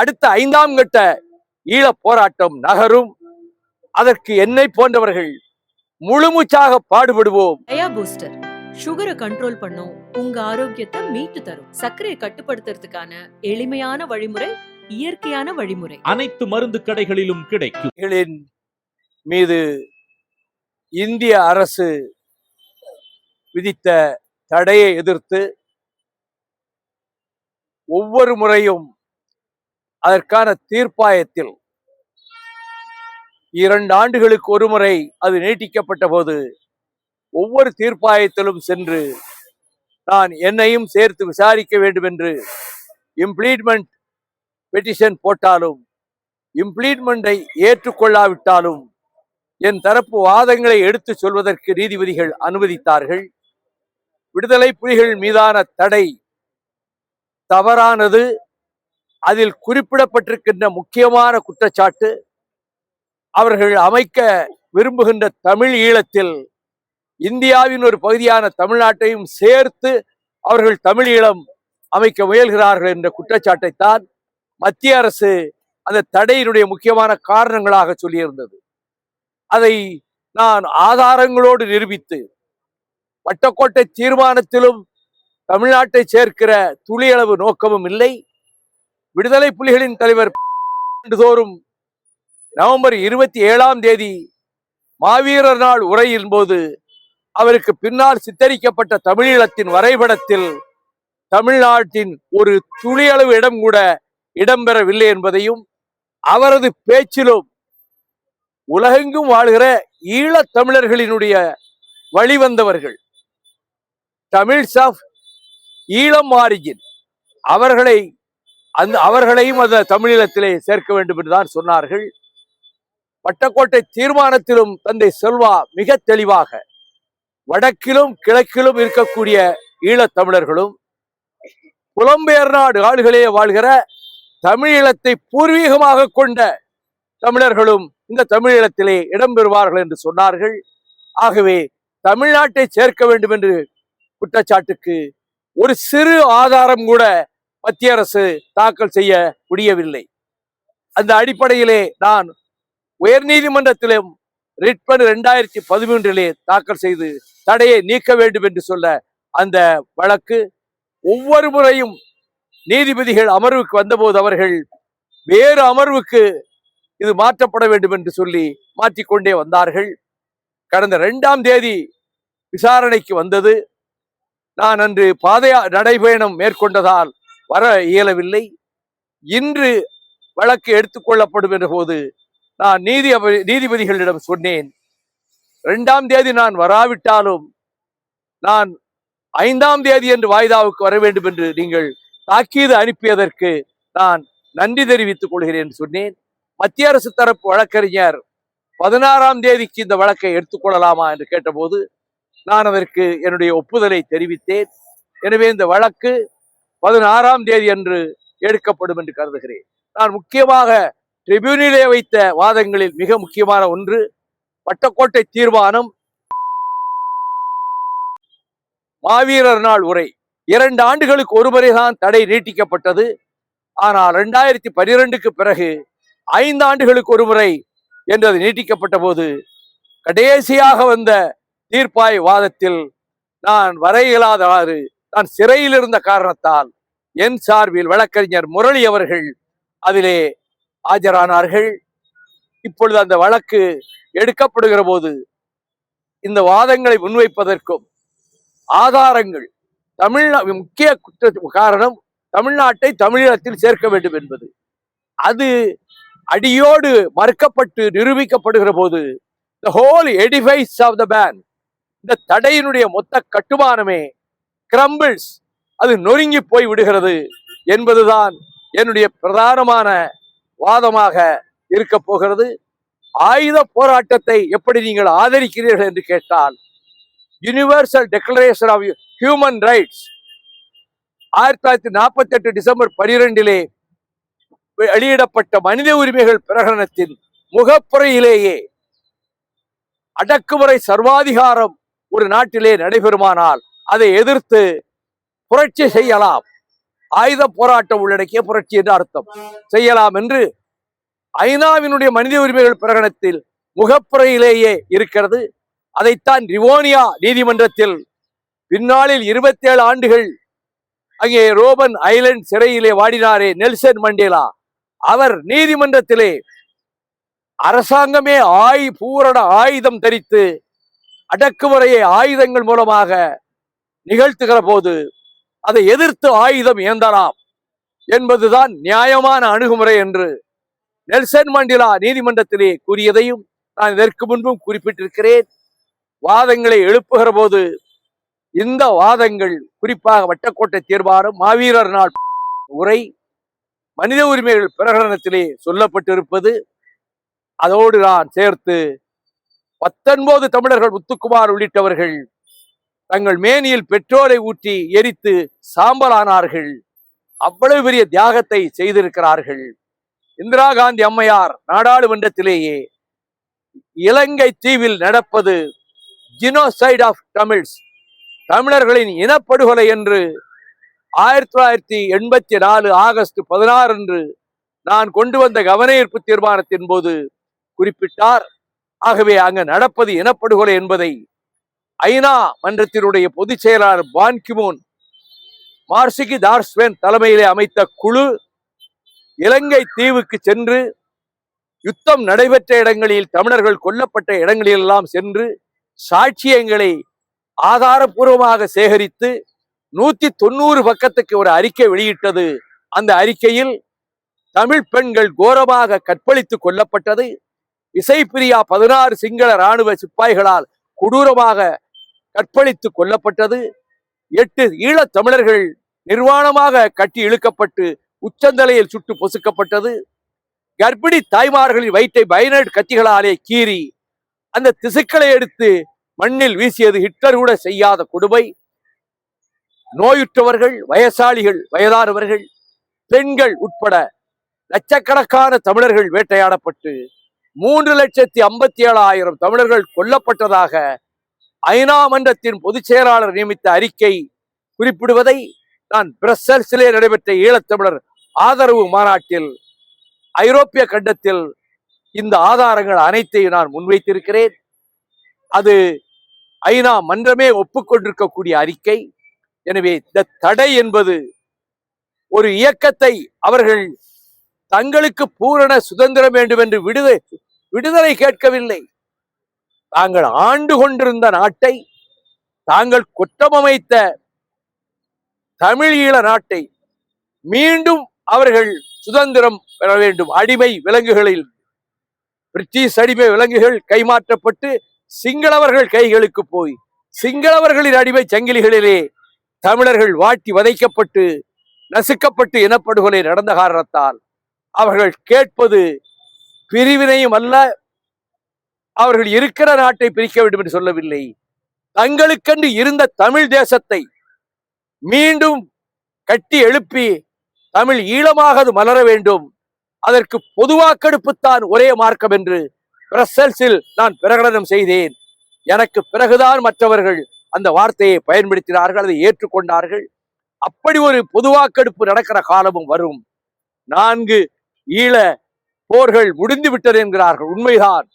அடுத்த ஐந்தாம் கட்ட ஈழப் போராட்டம் நகரும். அதற்கு என்னை போன்றவர்கள் முழுமூச்சாக பாடுபடுவோம். பூஸ்டர் சுகரை கண்ட்ரோல் பண்ணும் உங்க ஆரோக்கியத்தை மீட்டு தரும். சர்க்கரையை கட்டுப்படுத்துறதுக்கான எளிமையான வழிமுறை இயற்கையான வழிமுறை. அனைத்து மருந்து கடைகளிலும் கிடைக்கும். மீது இந்திய அரசு விதித்த தடையை எதிர்த்து ஒவ்வொரு முறையும் அதற்கான தீர்ப்பாயத்தில் இரண்டு ஆண்டுகளுக்கு ஒரு முறை அது நீட்டிக்கப்பட்ட போது ஒவ்வொரு தீர்ப்பாயத்திலும் சென்று நான் என்னையும் சேர்த்து விசாரிக்க வேண்டும் என்று இம்ப்ளீட்மெண்ட் பெட்டிஷன் போட்டாலும் இம்ப்ளீட்மெண்டை ஏற்றுக்கொள்ளாவிட்டாலும் என் தரப்பு வாதங்களை எடுத்துச் சொல்வதற்கு நீதிபதிகள் அனுமதித்தார்கள். விடுதலை புலிகள் மீதான தடை தவறானது. அதில் குறிப்பிடப்பட்டிருக்கின்ற முக்கியமான குற்றச்சாட்டு அவர்கள் அமைக்க விரும்புகின்ற தமிழ் ஈழத்தில் இந்தியாவின் ஒரு பகுதியான தமிழ்நாட்டையும் சேர்த்து அவர்கள் தமிழ் ஈழம் அமைக்க முயல்கிறார்கள் என்ற குற்றச்சாட்டைத்தான் மத்திய அரசு அந்த தடையினுடைய முக்கியமான காரணங்களாக சொல்லியிருந்தது. அதை நான் ஆதாரங்களோடு நிரூபித்து வட்டக்கோட்டை தீர்மானத்திலும் தமிழ்நாட்டை சேர்க்கிற துளியளவு நோக்கமும் இல்லை. விடுதலை புலிகளின் தலைவர் ஆண்டுதோறும் நவம்பர் இருபத்தி ஏழாம் தேதி மாவீரர் நாள் உரையின் போது அவருக்கு பின்னால் சித்தரிக்கப்பட்ட தமிழீழத்தின் வரைபடத்தில் தமிழ்நாட்டின் ஒரு துளியளவு இடம் கூட இடம்பெறவில்லை என்பதையும் அவரது பேச்சிலும் உலகெங்கும் வாழ்கிற ஈழத் தமிழர்களினுடைய வழிவந்தவர்கள் தமிழ்ஸ் ஆஃப் ஈழம் ஆரிஜின் அவர்களை அந்த அவர்களையும் அந்த தமிழீழத்திலே சேர்க்க வேண்டும் என்றுதான் சொன்னார்கள். வட்டக்கோட்டை தீர்மானத்திலும் தந்தை செல்வா மிக தெளிவாக வடக்கிலும் கிழக்கிலும் இருக்கக்கூடிய ஈழத் தமிழர்களும் புலம்பெயர் நாடு ஆளுகளே வாழ்கிற தமிழீழத்தை பூர்வீகமாக கொண்ட தமிழர்களும் இந்த தமிழீழத்திலே இடம்பெறுவார்கள் என்று சொன்னார்கள். ஆகவே தமிழ்நாட்டை சேர்க்க வேண்டும் என்று குற்றச்சாட்டுக்கு ஒரு சிறு ஆதாரம் கூட மத்திய அரசு தாக்கல் செய்ய முடியவில்லை. அந்த அடிப்படையிலே நான் உயர்நீதிமன்றத்திலும் ரிட் ரெண்டாயிரத்தி பதிமூன்றிலே தாக்கல் செய்து தடையை நீக்க வேண்டும் என்று சொல்ல அந்த வழக்கு ஒவ்வொரு முறையும் நீதிபதிகள் அமர்வுக்கு வந்தபோது அவர்கள் வேறு அமர்வுக்கு இது மாற்றப்பட வேண்டும் என்று சொல்லி மாற்றிக்கொண்டே வந்தார்கள். கடந்த ரெண்டாம் தேதி விசாரணைக்கு வந்தது. நான் அன்று பாதையா நடைபயணம் மேற்கொண்டதால் வர இயலவில்லை. இன்று வழக்கு எடுத்துக்கொள்ளப்படும் என்ற போது நான் நீதி நீதிபதிகளிடம் சொன்னேன். இரண்டாம் தேதி நான் வராவிட்டாலும் நான் ஐந்தாம் தேதி என்று வாய்தாவுக்கு வர வேண்டும் என்று நீங்கள் தாக்கீது அனுப்பியதற்கு நான் நன்றி தெரிவித்துக் கொள்கிறேன் சொன்னேன். மத்திய அரசு தரப்பு வழக்கறிஞர் பதினாறாம் தேதிக்கு இந்த வழக்கை எடுத்துக்கொள்ளலாமா என்று கேட்டபோது நான் அதற்கு என்னுடைய ஒப்புதலை தெரிவித்தேன். எனவே இந்த வழக்கு பதினாறாம் தேதி அன்று எடுக்கப்படும் என்று கருதுகிறேன். நான் முக்கியமாக ட்ரிபியூனிலே வைத்த வாதங்களில் மிக முக்கியமான ஒன்று வட்டக்கோட்டை தீர்மானம். மாவீரர் நாள் உரை. இரண்டு ஆண்டுகளுக்கு ஒருமுறை தான் தடை நீட்டிக்கப்பட்டது. ஆனால் ரெண்டாயிரத்தி பனிரெண்டுக்கு பிறகு ஐந்து ஆண்டுகளுக்கு ஒரு முறை என்று அது நீட்டிக்கப்பட்ட போது கடைசியாக வந்த தீர்ப்பாய் வாதத்தில் நான் வர இயலாதவாறு நான் சிறையில் இருந்த காரணத்தால் என் சார்பில் வழக்கறிஞர் முரளி அவர்கள் அதிலே ஆஜரானார்கள். இப்பொழுது அந்த வழக்கு எடுக்கப்படுகிற போது இந்த வாதங்களை முன்வைப்பதற்கும் ஆதாரங்கள் தமிழ்நா முக்கிய குற்ற காரணம் தமிழ்நாட்டை தமிழீழத்தில் சேர்க்க வேண்டும் என்பது. அது அடியோடு மறுக்கப்பட்டு நிரூபிக்கப்படுகிற போது the whole edifice of the ban இந்த தடையினுடைய மொத்த கட்டுமானமே கிரம்பிள்ஸ் அது நொறுங்கி போய் விடுகிறது என்பதுதான் என்னுடைய பிரதானமான வாதமாக இருக்க போகிறது. ஆயுத போராட்டத்தை எப்படி நீங்கள் ஆதரிக்கிறீர்கள் என்று கேட்டால் universal declaration of human rights ஆயிரத்தி தொள்ளாயிரத்தி நாற்பத்தி எட்டு டிசம்பர் பனிரெண்டிலே வெளியிடப்பட்ட மனித உரிமைகள் பிரகடனத்தின் முகப்புறையிலேயே அடக்குமுறை சர்வாதிகாரம் ஒரு நாட்டிலே நடைபெறுமானால் அதை எதிர்த்து புரட்சி செய்யலாம். ஆயுத போராட்டம் உள்ளடக்கிய புரட்சி என்று அர்த்தம். செய்யலாம் என்று ஐநாவினுடைய மனித உரிமைகள் பிரகடனத்தில் முகப்புறையிலேயே இருக்கிறது. அதைத்தான் ரிவோனியா நீதிமன்றத்தில் பின்னாளில் இருபத்தி ஏழு ஆண்டுகள் அங்கே ரோபன் ஐலண்ட் சிறையிலே வாடினாரே நெல்சன் மண்டேலா. அவர் நீதிமன்றத்திலே அரசாங்கமே ஆய் பூரண ஆயுதம் தரித்து அடக்குமுறையை ஆயுதங்கள் மூலமாக நிகழ்த்துகிற போது அதை எதிர்த்து ஆயுதம் ஏந்தலாம் என்பதுதான் நியாயமான அணுகுமுறை என்று நெல்சன் மண்டிலா நீதிமன்றத்திலே கூறியதையும் நான் இதற்கு முன்பும் குறிப்பிட்டிருக்கிறேன். வாதங்களை எழுப்புகிற போது இந்த வாதங்கள் குறிப்பாக வட்டக்கோட்டை தீர்மானம் மாவீரர் நாள் உரை மனித உரிமைகள் பிரகடனத்திலே சொல்லப்பட்டிருப்பது. அதோடு நான் சேர்த்து பத்தொன்பது தமிழர்கள் முத்துக்குமார் உள்ளிட்டவர்கள் தங்கள் மேனியில் பெட்ரோலை ஊற்றி எரித்து சாம்பலானார்கள். அவ்வளவு பெரிய தியாகத்தை செய்திருக்கிறார்கள். இந்திரா காந்தி அம்மையார் நாடாளுமன்றத்திலேயே இலங்கை தீவில் நடப்பது ஜினோசைட் ஆஃப் தமிழ்ஸ் தமிழர்களின் இனப்படுகொலை என்று ஆயிரத்தி தொள்ளாயிரத்தி எண்பத்தி நாலு ஆகஸ்ட் பதினாறு அன்று நான் கொண்டு வந்த கவனஈர்ப்பு தீர்மானத்தின் போது குறிப்பிட்டார். ஆகவே அங்கு நடப்பது இனப்படுகொலை என்பதை ஐநா மன்றத்தினுடைய பொதுச் செயலாளர் பான்கிமோன் மார்சிகி தார்ஸ்வென் தலைமையிலே அமைத்த குழு இலங்கை தீவுக்கு சென்று யுத்தம் நடைபெற்ற இடங்களில் தமிழர்கள் கொல்லப்பட்ட இடங்களிலெல்லாம் சென்று சாட்சியங்களை ஆதாரபூர்வமாக சேகரித்து நூத்தி தொண்ணூறு பக்கத்துக்கு ஒரு அறிக்கை வெளியிட்டது. அந்த அறிக்கையில் தமிழ் பெண்கள் கோரமாக கற்பழித்து கொல்லப்பட்டது. இசைப்பிரியா பதினாறு சிங்கள ராணுவ சிப்பாய்களால் கொடூரமாக கற்பழித்து கொல்லப்பட்டது. எட்டு ஈழத் தமிழர்கள் நிர்வாணமாக கட்டி இழுக்கப்பட்டு உச்சந்தலையில் சுட்டு பொசுக்கப்பட்டது. கர்ப்பிணி தாய்மார்களின் வயிற்றை பயனட் கத்திகளாலே கீறி அந்த திசுக்களை எடுத்து மண்ணில் வீசியது ஹிட்லர் கூட செய்யாத கொடுமை. நோயுற்றவர்கள் வயசாளிகள் வயதானவர்கள் பெண்கள் உட்பட லட்சக்கணக்கான தமிழர்கள் வேட்டையாடப்பட்டு மூன்று லட்சத்தி ஐம்பத்தி ஏழாயிரம் தமிழர்கள் கொல்லப்பட்டதாக ஐநா மன்றத்தின் பொதுச் செயலாளர் நியமித்த அறிக்கை குறிப்பிடுவதை நான் பிரசல்ஸிலே நடைபெற்ற ஈழத்தமிழர் ஆதரவு மாநாட்டில் ஐரோப்பிய கண்டத்தில் இந்த ஆதாரங்கள் அனைத்தையும் நான் முன்வைத்திருக்கிறேன். அது ஐநா மன்றமே ஒப்புக்கொண்டிருக்கக்கூடிய அறிக்கை. எனவே இந்த தடை என்பது ஒரு இயக்கத்தை அவர்கள் தங்களுக்கு பூரண சுதந்திரம் வேண்டும் என்று விடுதலை விடுதலை கேட்கவில்லை. தாங்கள் ஆண்டு கொண்டிருந்த நாட்டை தாங்கள் குற்றமமைத்த தமிழீழ நாட்டை மீண்டும் அவர்கள் சுதந்திரம் பெற வேண்டும். அடிமை விலங்குகளில் பிரிட்டிஷ் அடிமை விலங்குகள் கைமாற்றப்பட்டு சிங்களவர்கள் கைகளுக்கு போய் சிங்களவர்களின் அடிமை சங்கிலிகளிலே தமிழர்கள் வாட்டி வதைக்கப்பட்டு நசுக்கப்பட்டு இனப்படுகொலை நடந்த காரணத்தால் அவர்கள் கேட்பது பிரிவினையும் அல்ல அவர்கள் இருக்கிற நாட்டை பிரிக்க வேண்டும் என்று சொல்லவில்லை. தங்களுக்கென்று இருந்த தமிழ் தேசத்தை மீண்டும் கட்டி எழுப்பி தமிழ் ஈழமாக அது மலர வேண்டும். அதற்கு பொதுவாக்கெடுப்புத்தான் ஒரே மார்க்கம் என்று பிரசல்ஸில் நான் பிரகடனம் செய்தேன். எனக்கு பிறகுதான் மற்றவர்கள் அந்த வார்த்தையை பயன்படுத்தினார்கள் அதை ஏற்றுக்கொண்டார்கள். அப்படி ஒரு பொதுவாக்கெடுப்பு நடக்கிற காலமும் வரும். நான்கு ஈழ போர்கள் முடிந்து விட்டது என்கிறார்கள். உண்மைதான்.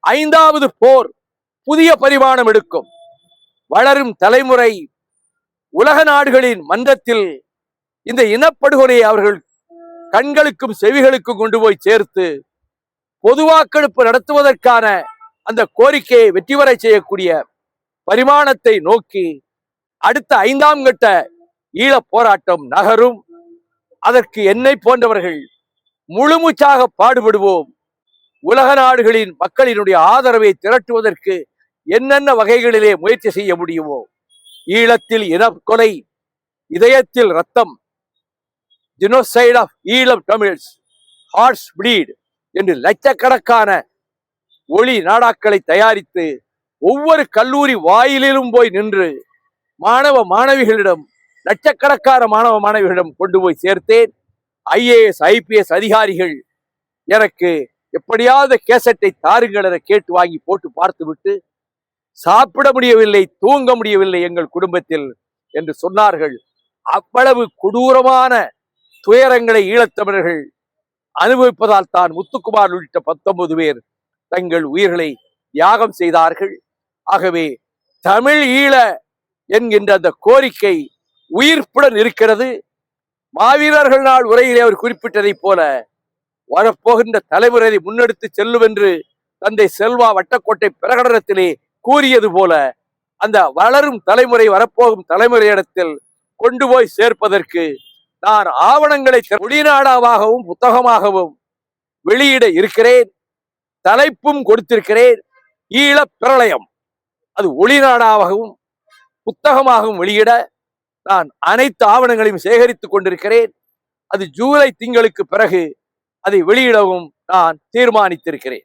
ஐந்தாவது போர் புதிய பரிமாணம் எடுக்கும். வளரும் தலைமுறை உலக நாடுகளின் மன்றத்தில் இந்த இனப்படுகொலையை அவர்கள் கண்களுக்கும் செவிகளுக்கும் கொண்டு போய் சேர்த்து பொதுவாக்கெடுப்பு நடத்துவதற்கான அந்த கோரிக்கையை வெற்றி வரை செய்யக்கூடிய பரிமாணத்தை நோக்கி அடுத்த ஐந்தாம் கட்ட ஈழப் போராட்டம் நகரும். அதற்கு என்னை போன்றவர்கள் முழுமூச்சாக பாடுபடுவோம். உலக நாடுகளின் மக்களினுடைய ஆதரவை திரட்டுவதற்கு என்னென்ன வகைகளிலே முயற்சி செய்ய முடியுமோ? ஈழத்தில் இனக்கொலை இதயத்தில் ரத்தம் genocide of Eelam Tamils hearts bleed என்று லட்சக்கணக்கான ஒளி நாடாக்களை தயாரித்து ஒவ்வொரு கல்லூரி வாயிலிலும் போய் நின்று மாணவ மாணவிகளிடம் லட்சக்கணக்கான மாணவ மாணவிகளிடம் கொண்டு போய் சேர்த்தேன். ஐஏஎஸ் ஐபிஎஸ் அதிகாரிகள் எனக்கு எப்படியாவது கேசட்டை தாருங்கள் என கேட்டு வாங்கி போட்டு பார்த்துவிட்டு சாப்பிட முடியவில்லை தூங்க முடியவில்லை எங்கள் குடும்பத்தில் என்று சொன்னார்கள். அவ்வளவு கொடூரமான துயரங்களை ஈழத்தமிழர்கள் அனுபவிப்பதால் தான் முத்துக்குமார் உள்ளிட்ட பத்தொன்பது பேர் தங்கள் உயிர்களை தியாகம் செய்தார்கள். ஆகவே தமிழ் ஈழ என்கின்ற அந்த கோரிக்கை உயிர்ப்புடன் இருக்கிறது. மாவீரர்கள் நாள் உரையிலே அவர் குறிப்பிட்டதைப் போல வரப்போகின்ற தலைமுறையை முன்னெடுத்து செல்லும் என்று தந்தை செல்வா வட்டக்கோட்டை பிரகடனத்திலே கூறியது போல அந்த வளரும் தலைமுறை வரப்போகும் தலைமுறையிடத்தில் கொண்டு போய் சேர்ப்பதற்கு நான் ஆவணங்களை ஒளிநாடாவாகவும் புத்தகமாகவும் வெளியிட இருக்கிறேன் தலைப்பும் கொடுத்திருக்கிறேன். ஈழப் பிரளயம் அது ஒளிநாடாகவும் புத்தகமாகவும் வெளியிட நான் அனைத்து ஆவணங்களையும் சேகரித்துக் கொண்டிருக்கிறேன். அது ஜூலை திங்களுக்கு பிறகு அதை வெளியிடவும் நான் தீர்மானித்திருக்கிறேன்.